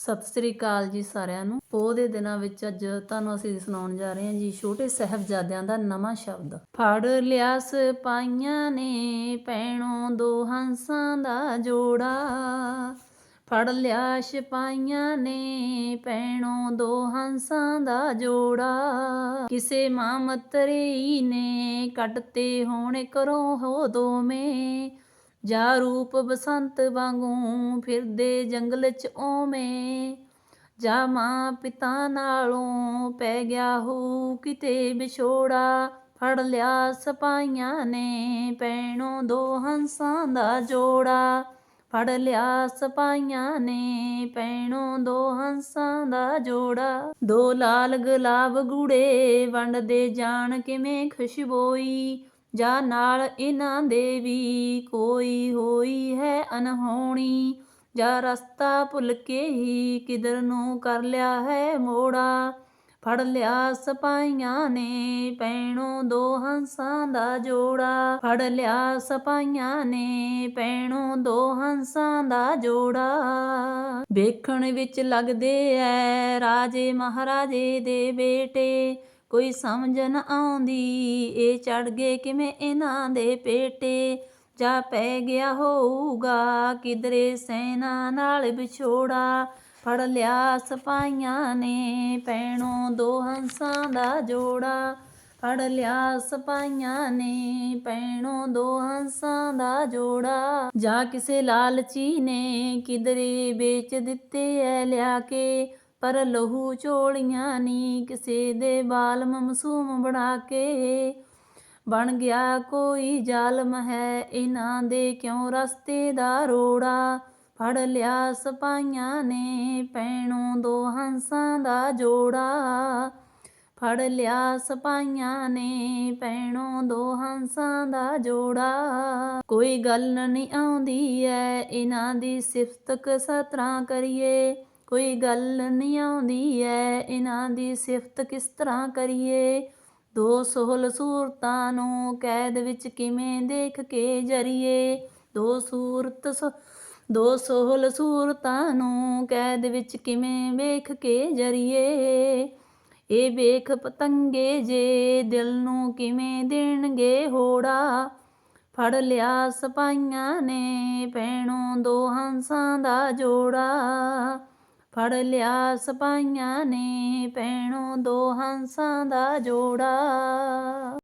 ਸਤਿ ਸ੍ਰੀ ਅਕਾਲ ਜੀ ਸਾਰਿਆਂ ਨੂੰ। ਪੋਹ ਦੇ ਦਿਨਾਂ ਵਿੱਚ ਅੱਜ ਤੁਹਾਨੂੰ ਅਸੀਂ ਸੁਣਾਉਣ ਜਾ ਰਹੇ ਹਾਂ ਜੀ ਛੋਟੇ ਸਾਹਿਬਜ਼ਾਦਿਆਂ ਦਾ ਨਵਾਂ ਸ਼ਬਦ। ਫੜ ਲਿਆ ਸਿਪਾਹੀਆਂ ਨੇ ਪੈਣੋਂ ਦੋ ਹੰਸਾਂ ਦਾ ਜੋੜਾ। ਫੜ ਲਿਆ ਸਿਪਾਹੀਆਂ ਨੇ ਪੈਣੋਂ ਦੋ ਹੰਸਾਂ ਦਾ ਜੋੜਾ। ਕਿਸੇ ਮਾਂ ਮਤਰੇਈ ਨੇ ਕੱਟਤੇ ਹੋਣ ਕਰੋ ਹੋ ਦੋਵੇਂ। ਜਾ ਰੂਪ ਬਸੰਤ ਵਾਂਗੂ ਫਿਰਦੇ ਜੰਗਲ ਚ ਓਵੇਂ। ਜਾ ਮਾਂ ਪਿਤਾ ਨਾਲੋਂ ਪੈ ਗਿਆ ਹੋ ਕਿਤੇ ਵਿਛੋੜਾ, ਫੜ ਲਿਆ ਸਪਾਈਆਂ ਨੇ ਪੈਣੋਂ ਦੋ ਹੰਸਾਂ ਦਾ ਜੋੜਾ। ਫੜ ਲਿਆ ਸਪਾਈਆਂ ਨੇ ਪੈਣੋਂ ਦੋ ਹੰਸਾਂ ਦਾ ਜੋੜਾ। ਦੋ ਲਾਲ ਗੁਲਾਬ ਗੂੜੇ ਵੰਡਦੇ ਜਾਣ ਕਿਵੇਂ ਖੁਸ਼ਬੋਈ। ਜਾਂ ਨਾਲ ਇਹਨਾਂ ਦੇ ਵੀ ਕੋਈ ਹੋਈ ਹੈ ਅਨਹੋਣੀ ਜਾਂ ਰਸਤਾ ਭੁੱਲ ਕੇ ਹੀ ਕਿਧਰ ਨੂੰ ਕਰ ਲਿਆ ਹੈ ਮੋੜਾ। ਫੜ ਲਿਆ ਸਪਾਈਆਂ ਨੇ ਪੈਣੋਂ ਦੋ ਹੰਸਾਂ ਦਾ ਜੋੜਾ। ਫੜ ਲਿਆ ਸਪਾਈਆਂ ਨੇ ਪੈਣੋਂ ਦੋ ਹੰਸਾਂ ਦਾ ਜੋੜਾ। ਵੇਖਣ ਵਿੱਚ ਲੱਗਦੇ ਐ ਰਾਜੇ ਮਹਾਰਾਜੇ ਦੇ ਬੇਟੇ। ਕੋਈ ਸਮਝ ਨ ਆਉਂਦੀ। ਇਹ ਚੜ ਗਏ ਕਿਵੇਂ ਇਹਨਾਂ ਦੇ ਪੇਟੇ? ਜਾ ਪੈ ਗਿਆ ਹੋਊਗਾ ਕਿਧਰੇ ਸੈਨਾ ਨਾਲ ਵਿਛੋੜਾ? ਫੜ ਲਿਆ ਸਪਾਈਆਂ ਨੇ ਪੈਣੋਂ ਦੋ ਹੰਸਾਂ ਦਾ ਜੋੜਾ। ਫੜ ਲਿਆ ਸਪਾਈਆਂ ਨੇ ਪੈਣੋਂ ਦੋ ਹੰਸਾਂ ਦਾ ਜੋੜਾ। ਜਾਂ ਕਿਸੇ ਲਾਲਚੀ ਨੇ ਕਿਧਰੇ ਵੇਚ ਦਿੱਤੇ ਐ ਲਿਆ ਕੇ? ਪਰ ਲਹੂ ਚੋਲੀਆਂ ਨੀ ਕਿਸੇ ਦੇ ਬਾਲ ਮਮਸੂਮ ਬਣਾ ਕੇ। ਬਣ ਗਿਆ ਕੋਈ ਜ਼ਾਲਮ ਹੈ ਇਹਨਾਂ ਦੇ ਕਿਉਂ ਰਸਤੇ ਦਾ ਰੋੜਾ? ਫੜ ਲਿਆ ਸਪਾਈਆਂ ਨੇ ਪੈਣੋਂ ਦੋ ਹੰਸਾਂ ਦਾ ਜੋੜਾ। ਫੜ ਲਿਆ ਸਪਾਈਆਂ ਨੇ ਪੈਣੋਂ ਦੋ ਹੰਸਾਂ ਦਾ ਜੋੜਾ। ਕੋਈ ਗੱਲ ਨਹੀਂ ਆਉਂਦੀ ਐ ਇਹਨਾਂ ਦੀ ਸਿਫਤ ਕਿਸ ਕਰੀਏ। ਕੋਈ ਗੱਲ ਨਹੀਂ ਆਉਂਦੀ ਐ ਇਹਨਾਂ ਦੀ ਸਿਫਤ ਕਿਸ ਤਰ੍ਹਾਂ ਕਰੀਏ? ਦੋ ਸੋਹਲ ਸੂਰਤਾਂ ਨੂੰ ਕੈਦ ਵਿੱਚ ਕਿਵੇਂ ਦੇਖ ਕੇ ਜਰੀਏ? ਦੋ ਸੂਰਤ ਸ- ਦੋ ਸੋਹਲ ਸੂਰਤਾਂ ਨੂੰ ਕੈਦ ਵਿੱਚ ਕਿਵੇਂ ਵੇਖ ਕੇ ਜਰੀਏ? ਇਹ ਵੇਖ ਪਤੰਗੇ ਜੇ ਦਿਲ ਨੂੰ ਕਿਵੇਂ ਦੇਣਗੇ ਹੋੜਾ? ਫੜ ਲਿਆ ਸਪਾਈਆਂ ਨੇ ਪੈਣੋਂ ਦੋ ਹੰਸਾਂ ਦਾ ਜੋੜਾ। ਫੜ ਲਿਆ ਸਪਾਈਆਂ ਨੇ ਪੈਣੋਂ ਦੋ ਹੰਸਾਂ ਦਾ ਜੋੜਾ।